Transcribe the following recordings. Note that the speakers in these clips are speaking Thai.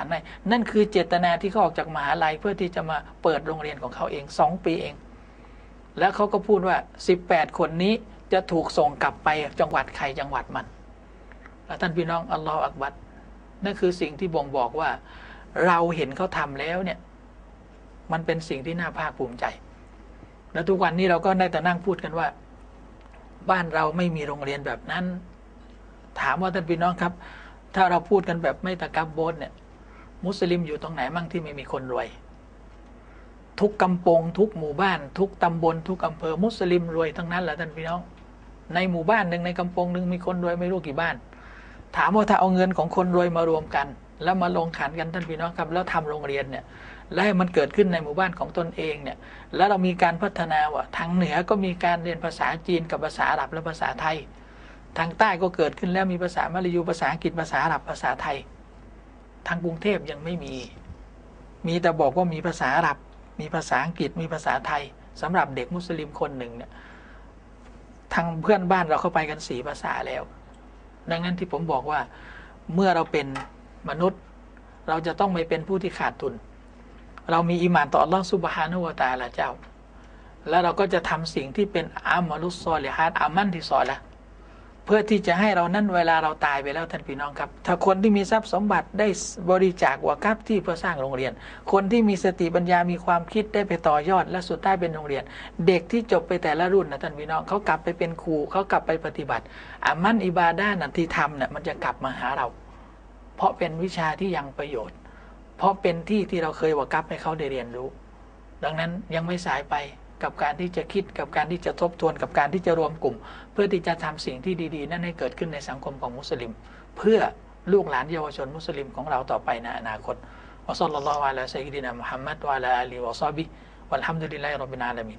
ารให้นั่นคือเจตนาที่เขาออกจากมหาลัยเพื่อที่จะมาเปิดโรงเรียนของเขาเองสองปีเอง แล้วเขาก็พูดว่า 18 คนนี้จะถูกส่งกลับไปจังหวัดใครจังหวัดมันแล้วท่านพี่น้องอัลลอฮฺอักบัดนั่นคือสิ่งที่บ่งบอกว่า เราเห็นเขาทำแล้วเนี่ย มันเป็นสิ่งที่น่าภาคภูมิใจ แล้วทุกวันนี้เราก็ได้แต่นั่งพูดกันว่า บ้านเราไม่มีโรงเรียนแบบนั้น ถามว่าท่านพี่น้องครับ ถ้าเราพูดกันแบบไม่ตะกับโบนเนี่ย มุสลิมอยู่ตรงไหนมั่งที่ไม่มีคนรวย ทุกกำปง ทุกหมู่บ้าน ทุกตำบล ทุกอำเภอมุสลิมรวยทั้งนั้นแหละท่านพี่น้องในหมู่บ้านหนึ่งในกำปงหนึ่งมีคนรวยไม่รู้กี่บ้าน ถามว่าถ้าเอาเงินของคนรวยมารวมกัน แล้วมาลงขันกันท่านพี่น้องครับ แล้วทำโรงเรียนเนี่ยและให้มันเกิดขึ้นในหมู่บ้านของตนเองเนี่ย แล้วเรามีการพัฒนาว่าทางเหนือก็มีการเรียนภาษาจีนกับภาษาอาหรับและภาษาไทย ทางใต้ก็เกิดขึ้นแล้วมีภาษามลายูภาษาอังกฤษภาษาอาหรับภาษาไทย ทางกรุงเทพยังไม่มี มีแต่บอกว่ามีภาษาอาหรับ มีภาษาอังกฤษ มีภาษาไทยสำหรับเด็กมุสลิมคนหนึ่งเนี่ยทางเพื่อนบ้านเราเข้าไปกันสี่ภาษาแล้ว ดังนั้นที่ผมบอกว่าเมื่อเราเป็นมนุษย์ เราจะต้องไม่เป็นผู้ที่ขาดทุน เรามีอิมานต่ออัลลอฮฺสุบฮานุวะตาละเจ้า แล้วเราก็จะทำสิ่งที่เป็นอามาลุสซอลิฮัดอามันที่ซอละ พื่อที่จะให้เรานั้นเวลาเราตายไปแล้วท่านพี่น้องครับ ถ้าคนที่มีทรัพย์สมบัติได้บริจาควากับที่เพื่อสร้างโรงเรียน คนที่มีสติปัญญามีความคิดได้ไปต่อยอด และสุดท้ายเป็นโรงเรียน เด็กที่จบไปแต่ละรุ่นนะท่านพี่น้องเขากลับไปเป็นครูเขากลับไปปฏิบัติอามันอิบาดานั่นที่ทำเนี่ยมันจะกลับมาหาเรา เพราะเป็นวิชาที่ยังประโยชน์ เพราะเป็นที่ที่เราเคยวากับให้เขาได้เรียนรู้ ดังนั้นยังไม่สายไป กับการที่จะคิดกับการที่จะทบทวนกับการที่จะรวมกลุ่ม เพื่อที่จะทำสิ่งที่ดีๆ นั้นให้เกิดขึ้นในสังคมของมุสลิม เพื่อลูกหลานเยาวชนมุสลิมของเราต่อไปในอนาคตอัสลลัลลอฮุอะลัยฮิสัยดินามุฮัมมัดวะลาอัลีวะซาบิวัลฮัมดุลิลลาฮิร็อบบิลอาลามีน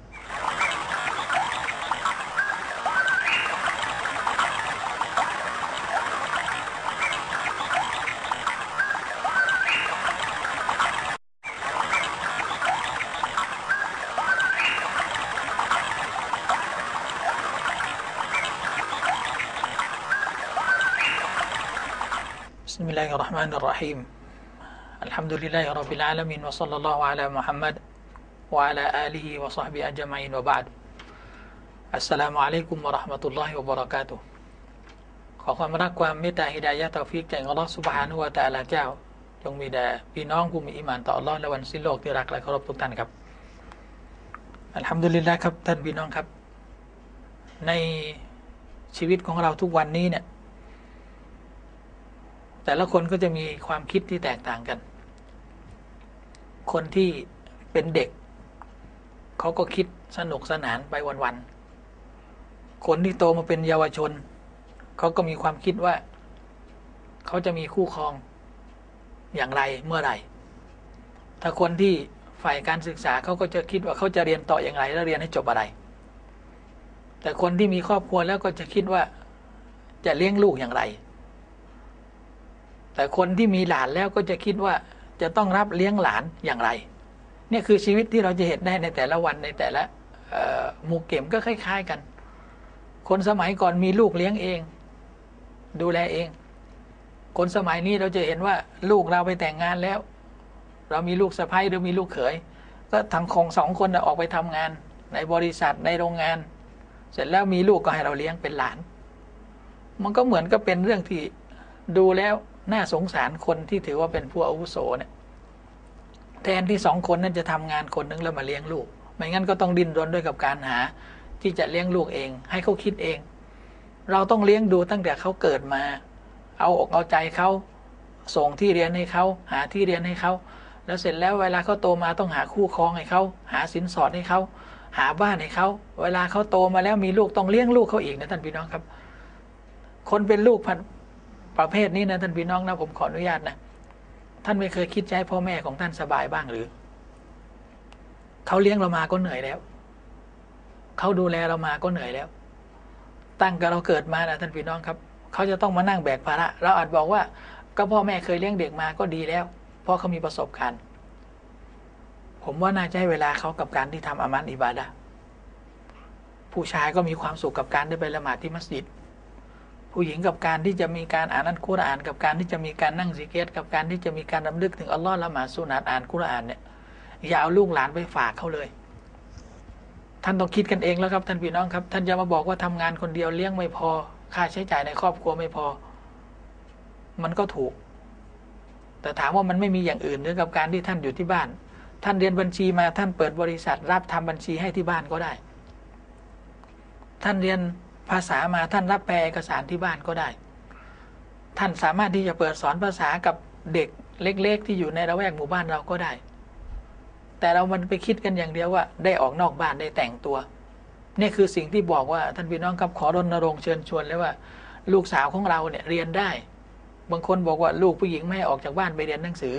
بسم الله الرحمن الرحيم الحمد لله رب العالمين وصلى الله على محمد وعلى آله وصحبه أجمعين وبعد السلام عليكم ورحمة الله وبركاته ขอความรักความเมตตาฮิดายะตอฟิกจากอัลลอฮฺสุบฮานุวะตะอาลาเจ้า จงมีแด่พี่น้องผู้มีอิมานต่ออัลลอฮ์และวันสิ้นโลกที่รักและเคารพทุกท่านครับอัลฮัมดุลิลละครับท่านพี่น้องครับ ในชีวิตของเราทุกวันนี้เนี่ย แต่ละคนก็จะมีความคิดที่แตกต่างกัน คนที่เป็นเด็ก เขาก็คิดสนุกสนานไปวันๆ คนที่โตมาเป็นเยาวชน เขาก็มีความคิดว่า เขาจะมีคู่ครองอย่างไรเมื่อไหร่ ถ้าคนที่ฝ่ายการศึกษาเขาก็จะคิดว่าเขาจะเรียนต่ออย่างไร แล้วเรียนให้จบอะไร แต่คนที่มีครอบครัวแล้วก็จะคิดว่าจะเลี้ยงลูกอย่างไร แต่คนที่มีหลานแล้วก็จะคิดว่าจะต้องรับเลี้ยงหลานอย่างไรเนี่ยคือชีวิตที่เราจะเห็นได้ในแต่ละวันในแต่ละหมู่เก็มก็คล้าย ๆกัน คนสมัยก่อนมีลูกเลี้ยงเอง ดูแลเอง คนสมัยนี้เราจะเห็นว่าลูกเราไปแต่งงานแล้ว เรามีลูกสะใภ้หรือมีลูกเขย ก็ทั้งคงสองคนออกไปทำงาน ในบริษัทในโรงงาน เสร็จแล้วมีลูกก็ให้เราเลี้ยงเป็นหลาน มันก็เหมือนก็เป็นเรื่องที่ดูแล้ว น่าสงสารคนที่ถือว่าเป็นผู้อาวุโสเนี่ยแทนที่สองคนนั้นจะทำงานคนนึงแล้วมาเลี้ยงลูก ไม่งั้นก็ต้องดิ้นรนด้วยกับการหา ที่จะเลี้ยงลูกเอง ให้เขาคิดเอง เราต้องเลี้ยงดูตั้งแต่เขาเกิดมา เอาอกเอาใจเขาส่งที่เรียนให้เขาหาที่เรียนให้เขาแล้วเสร็จแล้วเวลาเขาโตมาต้องหาคู่ครองให้เขาหาสินสอดให้เขาหาบ้านให้เขาเวลาเขาโตมาแล้วมีลูกต้องเลี้ยงลูกเขาอีกนะท่านพี่น้องครับ คนเป็นลูกพัน ประเภทนี้นะท่านพี่น้องนะผมขออนุญาตนะท่านไม่เคยคิดจะให้พ่อแม่ของท่านสบายบ้างหรือเขาเลี้ยงเรามาก็เหนื่อยแล้วเขาดูแลเรามาก็เหนื่อยแล้ว ตั้งแต่เราเกิดมานะท่านพี่น้องครับเขาจะต้องมานั่งแบกภาระเราอาจบอกว่า ก็พ่อแม่เคยเลี้ยงเด็กมาก็ดีแล้วเพราะเขามีประสบการณ์ ผมว่าน่าจะให้เวลาเขากับการที่ทำอามันอิบาดะผู้ชายก็มีความสุขกับการได้ไปละหมาดที่มัสยิด ผู้หญิงกับการที่จะมีการอ่านอัลกุรอาน กับการที่จะมีการนั่งสิกเกตกับการที่จะมีการรำลึกถึงอัลลอฮ์ละหมาดสุนัตอ่านกุรอานเนี่ยอย่าเอาลูกหลานไปฝากเขาเลย ท่านต้องคิดกันเองแล้วครับ ท่านพี่น้องครับ ท่านจะมาบอกว่าทำงานคนเดียวเลี้ยงไม่พอ ค่าใช้จ่ายในครอบครัวไม่พอ มันก็ถูก แต่ถามว่ามันไม่มีอย่างอื่นหรือกับการที่ท่านอยู่ที่บ้าน ท่านเรียนบัญชีมาท่านเปิดบริษัท รับทำบัญชีให้ที่บ้านก็ได้ ท่านเรียน ภาษามาท่านรับแปลเอกสารที่บ้านก็ได้ ท่านสามารถที่จะเปิดสอนภาษากับเด็กเล็ก ๆ ที่อยู่ในระแวกหมู่บ้านเราก็ได้ แต่เรามันไปคิดกันอย่างเดียวว่า ได้ออกนอกบ้านได้แต่งตัว นี่คือสิ่งที่บอกว่าท่านพี่น้องครับขอรณรงค์เชิญชวนเลยว่า ลูกสาวของเราเนี่ยเรียนได้ บางคนบอกว่าลูกผู้หญิงไม่ให้ออกจากบ้านไปเรียนหนังสือ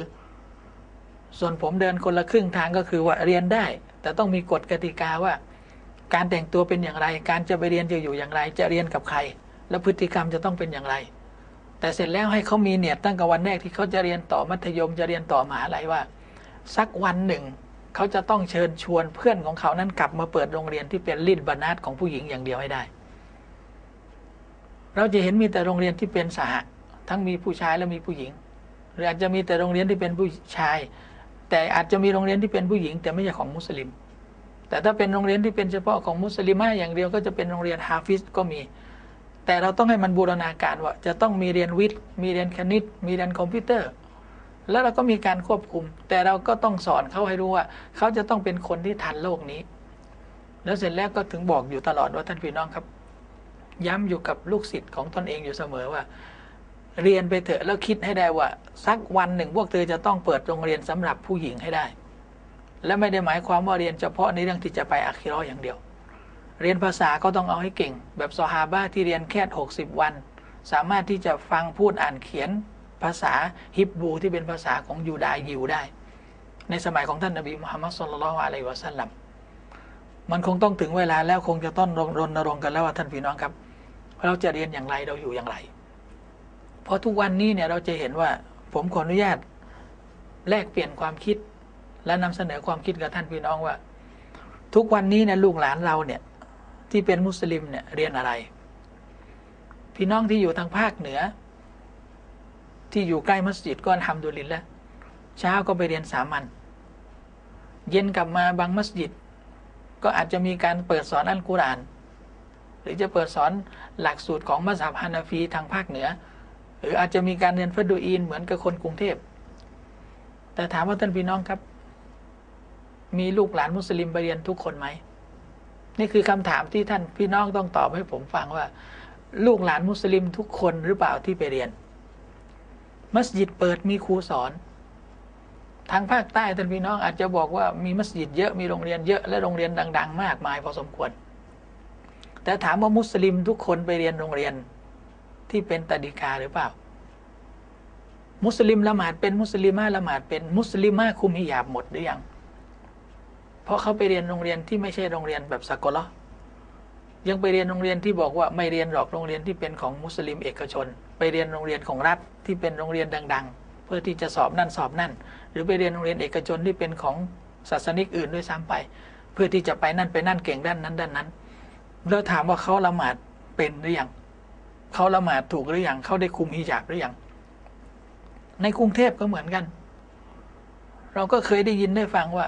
ส่วนผมเดินคนละครึ่งทางก็คือว่าเรียนได้ แต่ต้องมีกฎกติกาว่า การแต่งตัวเป็นอย่างไร การจะไปเรียนจะอยู่อย่างไร จะเรียนกับใคร แล้วพฤติกรรมจะต้องเป็นอย่างไร แต่เสร็จแล้วให้เขามีเนียตั้งแต่วันแรกที่เขาจะเรียนต่อมัธยมจะเรียนต่อมหาลัยว่า สักวันหนึ่ง เขาจะต้องเชิญชวนเพื่อนของเขานั้นกลับมาเปิดโรงเรียนที่เป็นลินบานาตของผู้หญิงอย่างเดียวให้ได้ เราจะเห็นมีแต่โรงเรียนที่เป็นสหทั้งมีผู้ชายและมีผู้หญิง หรืออาจจะมีแต่โรงเรียนที่เป็นผู้ชาย แต่อาจจะมีโรงเรียนที่เป็นผู้หญิง แต่ไม่ใช่ของมุสลิม แต่ถ้าเป็นโรงเรียนที่เป็นเฉพาะของมุสลิมอย่างเดียวก็จะเป็นโรงเรียนฮาฟิซก็มี แต่เราต้องให้มันบูรณาการว่า จะต้องมีเรียนวิทย์ มีเรียนคณิต มีเรียนคอมพิวเตอร์ แล้วเราก็มีการควบคุม แต่เราก็ต้องสอนเขาให้รู้ว่า เขาจะต้องเป็นคนที่ทันโลกนี้ แล้วเสร็จแล้วก็ถึงบอกอยู่ตลอดว่าท่านพี่น้องครับ ย้ำอยู่กับลูกศิษย์ของตนเองอยู่เสมอว่า เรียนไปเถอะแล้วคิดให้ได้ว่า สักวันหนึ่งพวกเธอจะต้องเปิดโรงเรียนสำหรับผู้หญิงให้ได้ และไม่ได้หมายความว่าเรียนเฉพาะในเรื่องที่จะไปอัคิรออย่างเดียว เรียนภาษาก็ต้องเอาให้เก่ง แบบซอฮาบะที่เรียนแค่ 60 วัน สามารถที่จะฟังพูดอ่านเขียนภาษาฮิบบูที่เป็นภาษาของยูดายิวได้ ในสมัยของท่านนบีมุฮัมมัดสุลลัลอะลัยวะสัลลัมมันคงต้องถึงเวลาแล้วคงจะต้องรณรงค์กันแล้วว่าท่านพี่น้องครับ เราจะเรียนอย่างไรเราอยู่อย่างไร เพราะทุกวันนี้เนี่ยเราจะเห็นว่าผมขออนุญาตแลกเปลี่ยนความคิด และนำเสนอความคิดกับท่านพี่น้องว่า ทุกวันนี้นี่ยลูกหลานเราเนี่ย ที่เป็นมุสลิมเนี่ยเรียนอะไร พี่น้องที่อยู่ทางภาคเหนือ ที่อยู่ใกล้มัสยิดก็ทำดูลินแล้วเช้าก็ไปเรียนสามัญเย็นกลับมาบางมัสยิด ก็อาจจะมีการเปิดสอนอัลกุรอาน หรือจะเปิดสอนหลักสูตรของมัสยิดฮานาฟีทางภาคเหนือ หรืออาจจะมีการเรียนฟัดูอีนเหมือนกับคนกรุงเทพแต่ถามว่าท่านพี่น้องครับ มีลูกหลานมุสลิมไปเรียนทุกคนไหม นี่คือคำถามที่ท่านพี่น้องต้องตอบให้ผมฟังว่า ลูกหลานมุสลิมทุกคนหรือเปล่าที่ไปเรียน มัสยิดเปิดมีครูสอน ทางภาคใต้ท่านพี่น้องอาจจะบอกว่ามีมัสยิดเยอะมีโรงเรียนเยอะและโรงเรียนดัง ๆ มากมายพอสมควร แต่ถามว่ามุสลิมทุกคนไปเรียนโรงเรียนที่เป็นตดีกาหรือเปล่า มุสลิมละหมาดเป็นมุสลิมาละหมาดเป็นมุสลิมาคุมฮิญาบหมดหรือยัง เพราะเขาไปเรียนโรงเรียนที่ไม่ใช่โรงเรียนแบบสกลยังไปเรียนโรงเรียนที่บอกว่าไม่เรียนหรอกโรงเรียนที่เป็นของมุสลิมเอกชน ไปเรียนโรงเรียนของรัฐที่เป็นโรงเรียนดัง ๆ เพื่อที่จะสอบนั่นสอบนั่น หรือไปเรียนโรงเรียนเอกชนที่เป็นของศาสนิกอื่นด้วยซ้ำไป เพื่อที่จะไปนั่นไปนั่นเก่งด้านนั้นด้านนั้นแล้วถามว่าเขาละหมาดเป็นหรือยังเขาละหมาดถูกหรือยังเขาได้คุมฮิญาบหรือยังในกรุงเทพก็เหมือนกัน เราก็เคยได้ยินได้ฟังว่า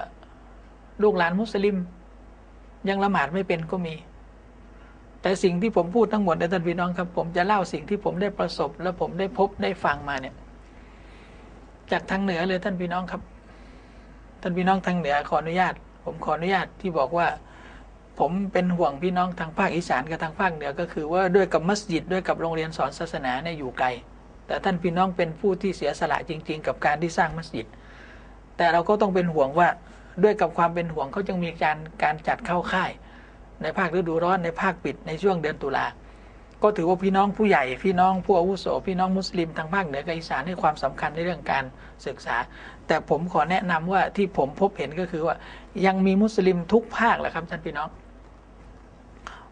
ลูกหลานมุสลิม ยังละหมาดไม่เป็นก็มี แต่สิ่งที่ผมพูดทั้งหมดในท่านพี่น้องครับ ผมจะเล่าสิ่งที่ผมได้ประสบ และผมได้พบได้ฟังมาเนี่ย จากทางเหนือเลยท่านพี่น้องครับ ท่านพี่น้องทางเหนือขออนุญาต ผมขออนุญาตที่บอกว่า ผมเป็นห่วงพี่น้องทางภาคอีสานกับทางภาคเหนือก็คือ ว่าด้วยกับมัสยิดด้วยกับโรงเรียนสอนศาสนาเนี่ยอยู่ไกลแต่ท่านพี่น้องเป็นผู้ที่เสียสละจริง ๆ กับการที่สร้างมัสยิด แต่เราก็ต้องเป็นห่วงว่า ด้วยกับความเป็นห่วงเขาจึงมีการการจัดเข้าค่าย ในภาคฤดูร้อนในภาคปิดในช่วงเดือนตุลา ก็ถือว่าพี่น้องผู้ใหญ่ พี่น้องผู้อาวุโสพี่น้องมุสลิมทางภาคเหนือกับอีสานให้ความสำคัญในเรื่องการศึกษา แต่ผมขอแนะนำว่าที่ผมพบเห็นก็คือว่ายังมีมุสลิมทุกภาคแหละครับท่านพี่น้อง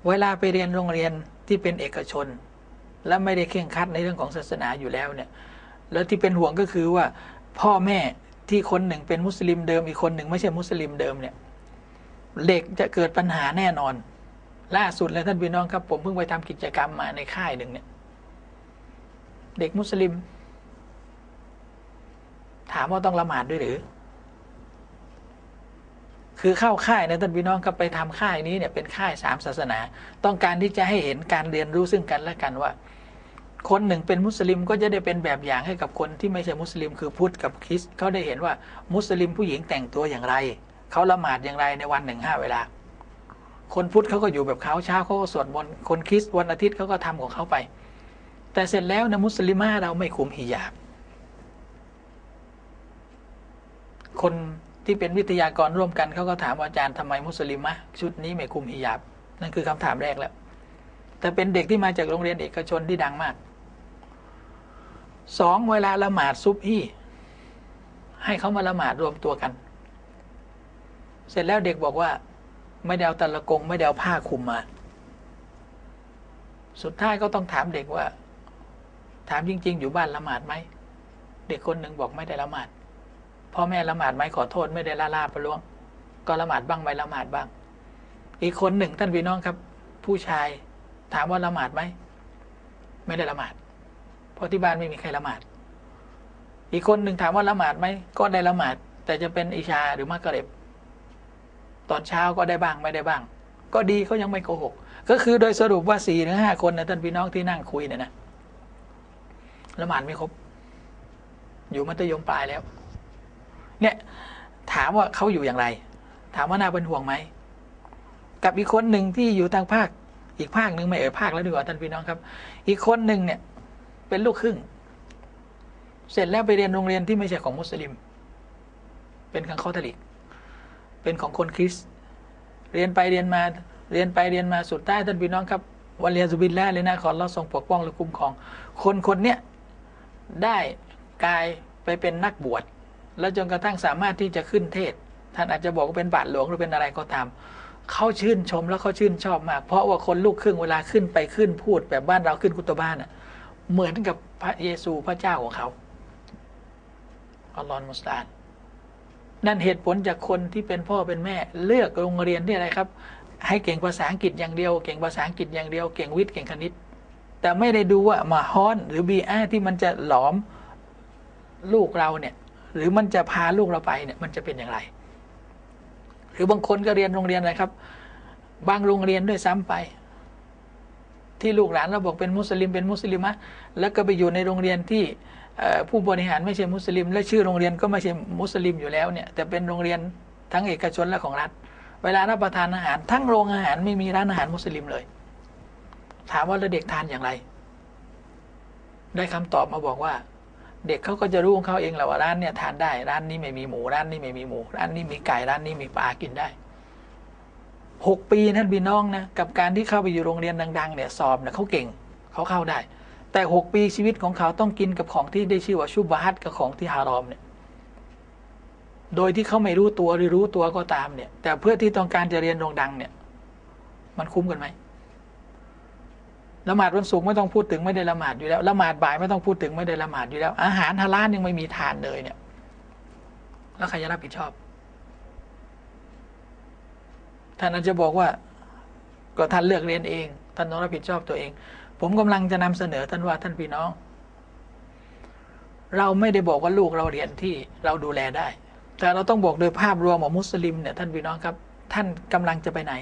เวลาไปเรียนโรงเรียนที่เป็นเอกชน และไม่ได้เข่งคัดในเรื่องของศาสนาอยู่แล้วเนี่ยแล้วที่เป็นห่วงก็คือว่าพ่อแม่ ที่คนหนึ่งเป็นมุสลิมเดิมอีกคนหนึ่งไม่ใช่มุสลิมเดิมเนี่ยเด็กจะเกิดปัญหาแน่นอน ล่าสุดเลยท่านพี่น้องครับ ผมเพิ่งไปทำกิจกรรมมาในค่ายหนึ่งเนี่ย เด็กมุสลิม ถามว่าต้องละหมาดด้วยหรือ คือเข้าค่ายนะท่านพี่น้องก็ไปทำค่ายนี้เนี่ยเป็นค่ายสามศาสนา ต้องการที่จะให้เห็นการเรียนรู้ซึ่งกันและกันว่า คนหนึ่งเป็นมุสลิมก็จะได้เป็นแบบอย่างให้กับคนที่ไม่ใช่มุสลิม คือพุทธกับคริสต์เขาได้เห็นว่ามุสลิมผู้หญิงแต่งตัวอย่างไร เขาละหมาดอย่างไรในวันหนึ่งห้าเวลา คนพุทธเขาก็อยู่แบบเขาเช้าเขาก็สวดมนต์คนคริสต์วันอาทิตย์เขาก็ทำของเขาไป แต่เสร็จแล้วนะมุสลิมาเราไม่คุมฮิญาบ คนที่เป็นวิทยากรร่วมกันเขาก็ถามอาจารย์ทำไมมุสลิมะชุดนี้ไม่คุมฮิญาบนั่นคือคำถามแรกแล้วแต่เป็นเด็กที่มาจากโรงเรียนเอกชนที่ดังมาก สองเวลาละหมาดซุบฮีให้เขามาละหมาดรวมตัวกัน เสร็จแล้วเด็กบอกว่า ไม่ได้เอาตะละกง ไม่ได้เอาผ้าคลุมมา สุดท้ายก็ต้องถามเด็กว่า ถามจริง ๆ อยู่บ้านละหมาดไหมเด็กคนหนึ่งบอกไม่ได้ละหมาดพ่อแม่ละหมาดไหมขอโทษไม่ได้ละลาประลวง ก็ละหมาดบ้างไม่ละหมาดบ้าง อีกคนหนึ่งท่านพี่น้องครับ ผู้ชายถามว่าละหมาดไหมไม่ได้ละหมาด เพราะที่บ้านไม่มีใครละหมาด อีกคนหนึ่งถามว่าละหมาดไหมก็ได้ละหมาด แต่จะเป็นอิชาหรือมักกะเร็บตอนเช้าก็ได้บ้างไม่ได้บ้าง ก็ดีเขายังไม่โกหก ก็คือโดยสรุปว่าสี่ถึงห้าคนนะท่านพี่น้องที่นั่งคุยเนี่ยนะละหมาดไม่ครบ อยู่มัธยมปลายแล้ว เนี่ยถามว่าเขาอยู่อย่างไร ถามว่าน่าเป็นห่วงไหมกับอีกคนหนึ่งที่อยู่ทางภาค อีกภาคหนึ่งไม่เอ่ยภาคแล้วดีกว่าท่านพี่น้องครับ อีกคนหนึ่งเนี่ย เป็นลูกครึ่ง เสร็จแล้วไปเรียนโรงเรียนที่ไม่ใช่ของมุสลิม เป็นของคาทอลิก เป็นของคนคริส เรียนไปเรียนมา เรียนไปเรียนมาสุดท้ายท่านพี่น้องครับวันเรียนสุบินแล้วเลยนะขอเราทรงปกป้องและคุ้มครอง คนคนเนี้ยได้กลายไปเป็นนักบวช แล้วจนกระทั่งสามารถที่จะขึ้นเทศ ท่านอาจจะบอกว่าเป็นบาทหลวงหรือเป็นอะไรก็ตามเขาชื่นชมแล้วเขาชื่นชอบมาก เพราะว่าคนลูกครึ่งเวลาขึ้นไปขึ้นพูดแบบบ้านเราขึ้นกุตบ้านอะ เหมือนกับพระเยซูพระเจ้าของเขาอัลลอฮฺมุสตานนั่นเหตุผลจากคนที่เป็นพ่อเป็นแม่ เลือกโรงเรียนที่อะไรครับ ให้เก่งภาษาอังกฤษอย่างเดียว เก่งภาษาอังกฤษอย่างเดียว เก่งวิทย์เก่งคณิต แต่ไม่ได้ดูว่ามาฮอนหรือบีอาที่มันจะหลอมลูกเราเนี่ย หรือมันจะพาลูกเราไปเนี่ย มันจะเป็นอย่างไร หรือบางคนก็เรียนโรงเรียนอะไรครับ บางโรงเรียนด้วยซ้ำไป ที่ลูกหลานเราบอกเป็นมุสลิมเป็นมุสลิมะแล้วก็ไปอยู่ในโรงเรียนที่ผู้บริหารไม่ใช่มุสลิม และชื่อโรงเรียนก็ไม่ใช่มุสลิมอยู่แล้วเนี่ยแต่เป็นโรงเรียนทั้งเอกชนและของรัฐ เวลารับประทานอาหาร ทั้งโรงอาหารไม่มีร้านอาหารมุสลิมเลย ถามว่าแล้วเด็กทานอย่างไร ได้คำตอบมาบอกว่า เด็กเขาก็จะรู้ของเขาเองแหละว่าร้านเนี่ยทานได้ร้านนี้ไม่มีหมูร้านนี้ไม่มีหมูร้านนี้มีไก่ร้านนี้มีปลากินได้ หกปีท่านพี่น้องนะกับการที่เข้าไปอยู่โรงเรียนดังๆเนี่ยสอบเนี่ยเขาเก่งเขาเข้าได้ แต่หกปีชีวิตของเขาต้องกินกับของที่ได้ชื่อว่าชุบฮัตกับของที่ฮารอมเนี่ยโดยที่เขาไม่รู้ตัวหรือรู้ตัวก็ตามเนี่ย แต่เพื่อที่ต้องการจะเรียนโรงดังเนี่ย มันคุ้มกันไหมละหมาดวันศุกร์ไม่ต้องพูดถึงไม่ได้ละหมาดอยู่แล้วละหมาดบ่ายไม่ต้องพูดถึงไม่ได้ละหมาดอยู่แล้ว อาหารฮาลาลยังไม่มีทานเลยเนี่ย แล้วใครจะรับผิดชอบ ท่านอาจจะบอกว่า ก็ท่านเลือกเรียนเอง ท่านต้องรับผิดชอบตัวเอง ผมกำลังจะนำเสนอท่านว่าท่านพี่น้อง เราไม่ได้บอกว่าลูกเราเรียนที่เราดูแลได้ แต่เราต้องบอกโดยภาพรวมของมุสลิมเนี่ยท่านพี่น้องครับ ท่านกำลังจะไปไหน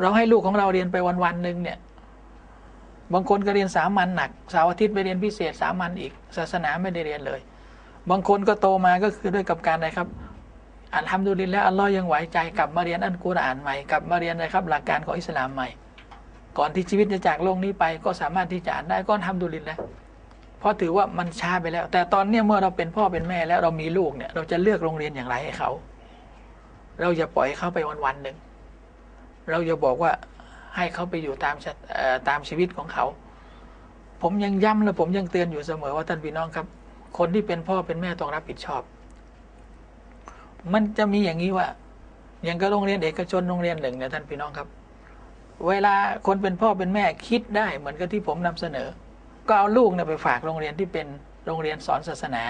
เราให้ลูกของเราเรียนไปวันวันหนึ่งเนี่ยบางคนก็เรียนสามัญหนักเสาร์อาทิตย์ไปเรียนพิเศษสามัญอีก ศาสนาไม่ได้เรียนเลย บางคนก็โตมาก็คือด้วยกับการอะไรครับ อันทำดูลินแล้วอัลลอฮ์ยังไหวใจกลับมาเรียนอันกุรอานใหม่กลับมาเรียนนะครับหลักการของอิสลามใหม่ ก่อนที่ชีวิตจะจากโลกนี้ไปก็สามารถที่จะอ่านได้ก็ทำดูลินแล้วเพราะถือว่ามันช้าไปแล้ว แต่ตอนนี้เมื่อเราเป็นพ่อเป็นแม่แล้วเรามีลูกเนี่ย เราจะเลือกโรงเรียนอย่างไรให้เขา เราจะปล่อยเขาไปวันวันหนึ่งเราจะบอกว่าให้เขาไปอยู่ตามตามชีวิตของเขา ผมยังย้ำและผมยังเตือนอยู่เสมอว่าท่านพี่น้องครับ คนที่เป็นพ่อเป็นแม่ต้องรับผิดชอบ มันจะมีอย่างนี้ว่าอย่างก็โรงเรียนเอกชนโรงเรียนหนึ่งเนี่ยท่านพี่น้องครับ เวลาคนเป็นพ่อเป็นแม่คิดได้เหมือนกับที่ผมนำเสนอ ก็เอาลูกเนี่ยไปฝากโรงเรียนที่เป็นโรงเรียนสอนศาสนา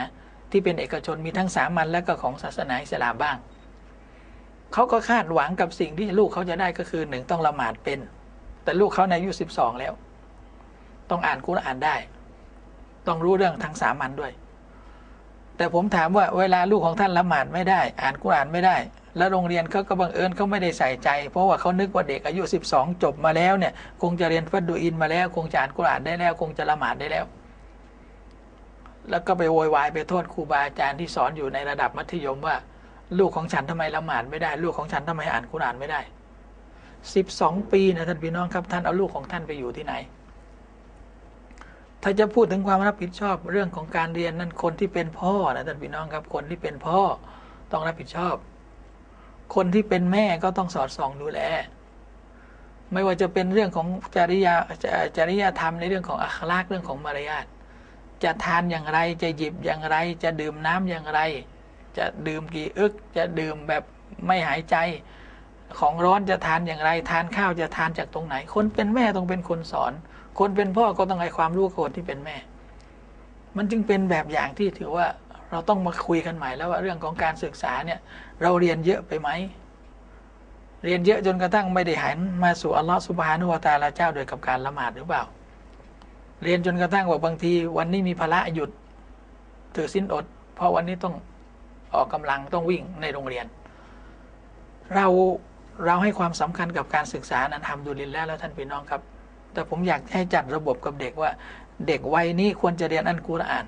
ที่เป็นเอกชนมีทั้งสามัญและก็ของศาสนาอิสลามบ้างเขาก็คาดหวังกับสิ่งที่ลูกเขาจะได้ก็คือหนึ่งต้องละหมาดเป็น แต่ลูกเขาในอายุสิบสองแล้ว ต้องอ่านกุรอานได้ ต้องรู้เรื่องทางสามัญด้วย แต่ผมถามว่าเวลาลูกของท่านละหมาดไม่ได้ อ่านกุรอานไม่ได้ แล้วโรงเรียนเขาก็บังเอิญเขาไม่ได้ใส่ใจ เพราะว่าเขานึกว่าเด็กอายุ 12 จบมาแล้วเนี่ย คงจะเรียนฟัดดูอินมาแล้ว คงจะอ่านกุรอานได้แล้ว คงจะละหมาดได้แล้ว แล้วก็ไปโวยวายไปโทษครูบาอาจารย์ที่สอนอยู่ในระดับมัธยมว่า ลูกของฉันทำไมละหมาดไม่ได้ ลูกของฉันทำไมอ่านกุรอานไม่ได้ 12 ปีนะท่านพี่น้องครับ ท่านเอาลูกของท่านไปอยู่ที่ไหน ถ้าจะพูดถึงความรับผิดชอบเรื่องของการเรียนนั้นคนที่เป็นพ่อนะท่านพี่น้องครับ คนที่เป็นพ่อต้องรับผิดชอบ คนที่เป็นแม่ก็ต้องสอดส่องดูแล ไม่ว่าจะเป็นเรื่องของจริยาจริยธรรมในเรื่องของอัคลากเรื่องของมารยาทจะทานอย่างไรจะหยิบอย่างไร จะดื่มน้ำอย่างไร จะดื่มกี่อึก จะดื่มแบบไม่หายใจของร้อนจะทานอย่างไร ทานข้าวจะทานจากตรงไหน คนเป็นแม่ต้องเป็นคนสอน คนเป็นพ่อก็ต้องให้ความรู้กับคนที่เป็นแม่ มันจึงเป็นแบบอย่างที่ถือว่าเราต้องมาคุยกันใหม่แล้วว่าเรื่องของการศึกษาเนี่ย เราเรียนเยอะไปไหม เรียนเยอะจนกระทั่งไม่ได้หันมาสู่อัลลอฮฺสุบฮานุวาตาลาเจ้าโดยกับการละหมาดหรือเปล่า เรียนจนกระทั่งว่าบางทีวันนี้มีภาระหยุดถือสิ้นอด เพราะวันนี้ต้องออกกำลังต้องวิ่งในโรงเรียน เราเราให้ความสำคัญกับการศึกษานั้นทำดูลินแล้วแล้วท่านพี่น้องครับ แต่ผมอยากให้จัดระบบกับเด็กว่า เด็กวัยนี้ควรจะเรียนอันกุรอาน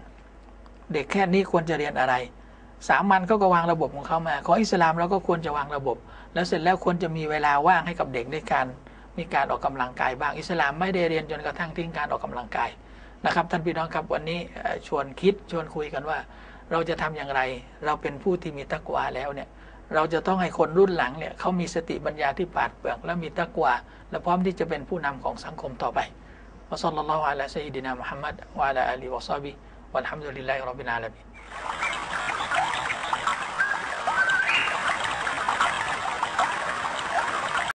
เด็กแค่นี้ควรจะเรียนอะไร สามัญเขาก็วางระบบของเขามา ของอิสลามเราก็ควรจะวางระบบ แล้วเสร็จแล้วควรจะมีเวลาว่างให้กับเด็กในการมีการออกกำลังกายบ้างอิสลามไม่ได้เรียนจนกระทั่งทิ้งการออกกำลังกายนะครับท่านพี่น้องครับวันนี้ชวนคิดชวนคุยกันว่า เราจะทำอย่างไร เราเป็นผู้ที่มีตะกวาแล้วเนี่ย เราจะต้องให้คนรุ่นหลังเนี่ยเขามีสติปัญญาที่ปาดเปรื่องและมีตะกวาและพร้อมที่จะเป็นผู้นำของสังคมต่อไปวะซัลลัลลอฮุอะลัยฮิวะซัลลัมมุฮัมมัดวะอะลาอาลีวะซอบิวัลฮัมดุลิลลาฮิร็อบบิลอาลามีน